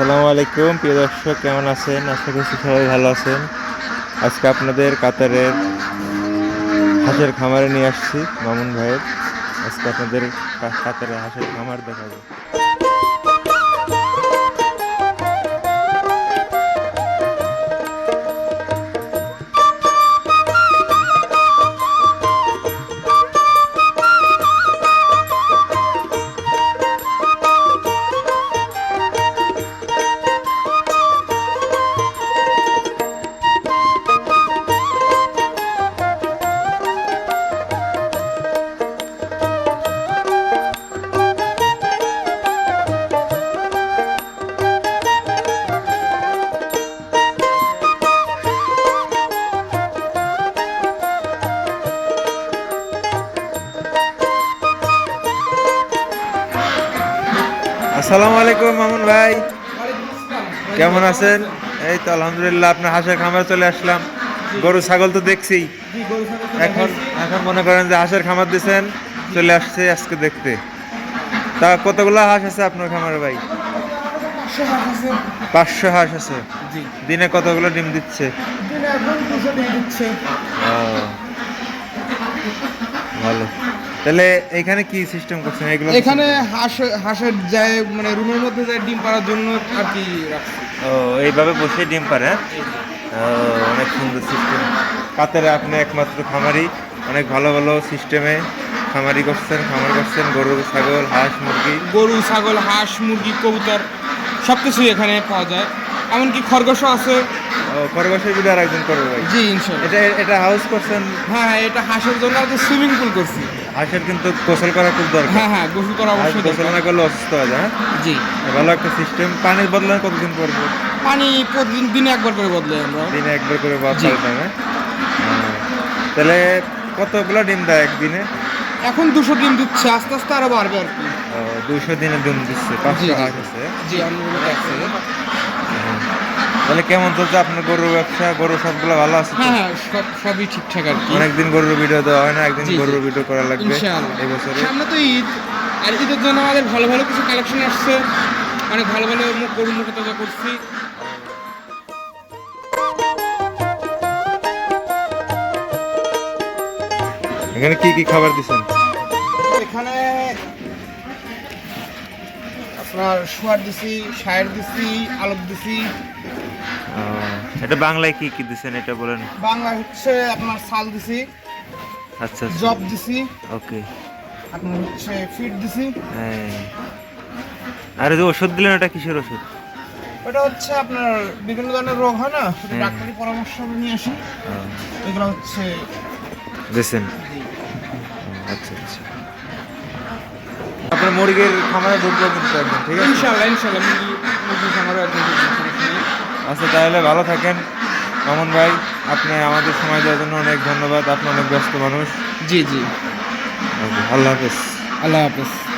আসসালামু আলাইকুম, প্রিয় দর্শক, কেমন আছেন? আশা করছি সবাই ভালো আছেন। আজকে আপনাদের কাতারের হাঁসের খামারে নিয়ে আসছি মামুন ভাইয়ের। আজকে আপনাদের কাতারের হাঁসের খামার দেখাবো। আসসালামু আলাইকুম মামুন ভাই। কেমন আছেন? এই তো আলহামদুলিল্লাহ আপনার হাঁসের খামারে চলে আসলাম। গরু ছাগল তো দেখছি এখন এখন মনে করেন যে হাঁসের খামার দিয়েছেন চলে আসছে আজকে দেখতে। তা কতগুলো হাঁস আছে আপনার খামারে ভাই? পাঁচশো হাঁস আছে। দিনে কতগুলো ডিম দিচ্ছে? ভালো। তাহলে এখানে কি সিস্টেম করছেন? এগুলো এখানে হাঁস হাঁসের যায় মানে রুমের মধ্যে যায় ডিম পাড়ার জন্য আর কি ও এইভাবে বসে ডিম পারে হ্যাঁ? অনেক সুন্দর সিস্টেম কাতের আপনি একমাত্র খামারি অনেক ভালো ভালো সিস্টেমে খামারি করছেন খামার করছেন গরু ছাগল হাঁস মুরগি। গরু ছাগল হাঁস মুরগি কবুতর সব কিছুই এখানে পাওয়া যায়। এমনকি খরগোশও আছে। খরগোশের ভিডিও আর একজন করবে ভাই। জি ইনশাল্লাহ। এটা এটা হাউস করছেন? হ্যাঁ হ্যাঁ এটা হাঁসের জন্য আর সুইমিং পুল করছি। হাঁসের কিন্তু গোসল করা খুব দরকার হ্যাঁ হ্যাঁ গোসল করা অবশ্যই গোসল না করলে অসুস্থ হয়ে যায়? জি ভালো একটা সিস্টেম পানির বদলানো কতদিন পর পানি প্রতিদিন দিনে একবার করে বদলাই আমরা দিনে একবার করে বাদ জি। হ্যাঁ? হ্যাঁ। তাহলে কতগুলো ডিম দেয় একদিনে এখন দুশো ডিম দিচ্ছে আস্তে আস্তে আরও বাড়বে আর কি দুইশো দিনে ডিম দিচ্ছে পাঁচশো। হাঁস আছে জি অন্যগুলো আছে। তাহলে কেমন চলছে আপনার গরুর ব্যবসা? গরু সবগুলো ভালো আছে হ্যাঁ হ্যাঁ সব সবই ঠিকঠাক আর কি। অনেকদিন গরুর ভিডিও দেওয়া হয় না একদিন। গরুর ভিডিও করা লাগবে ইনশাআল্লাহ। এই বছরে। সামনে তো ঈদ আর ঈদের জন্য আমাদের ভালো ভালো কিছু কালেকশন আসছে। অনেক ভালো ভালো মুখ গরু মুখে তাজা করছি। এখানে কি কি খাবার দিচ্ছেন এখানে আপনার সোয়ার দিছি শায়ের দিছি আলোক দিছি। এটা বাংলায় কি কি দিচ্ছেন এটা বলেন। বাংলা হচ্ছে আপনার সাল দিছি আচ্ছা জব দিছি। ওকে। আপনার হচ্ছে ফিট দিছি। আর এই যে ওষুধ দিলেন এটা কিসের ওষুধ? ওটা হচ্ছে আপনার বিভিন্ন ধরনের রোগ হয় না হ্যাঁ। ডাক্তারি পরামর্শ নিয়ে আসি এগুলো হচ্ছে দিচ্ছেন আচ্ছা আচ্ছা। আপনার মুরগির খামারে ঢুকবো কিন্তু একদম ঠিক আছে? ইনশাল্লাহ ইনশাল্লাহ মুরগি একদম নেই। আচ্ছা তাহলে ভালো থাকেন। মামুন ভাই আপনি আমাদের সময় দেওয়ার জন্য অনেক ধন্যবাদ। আপনি অনেক ব্যস্ত মানুষ। জি জি। Okay, আল্লাহ হাফেজ। আল্লাহ হাফেজ।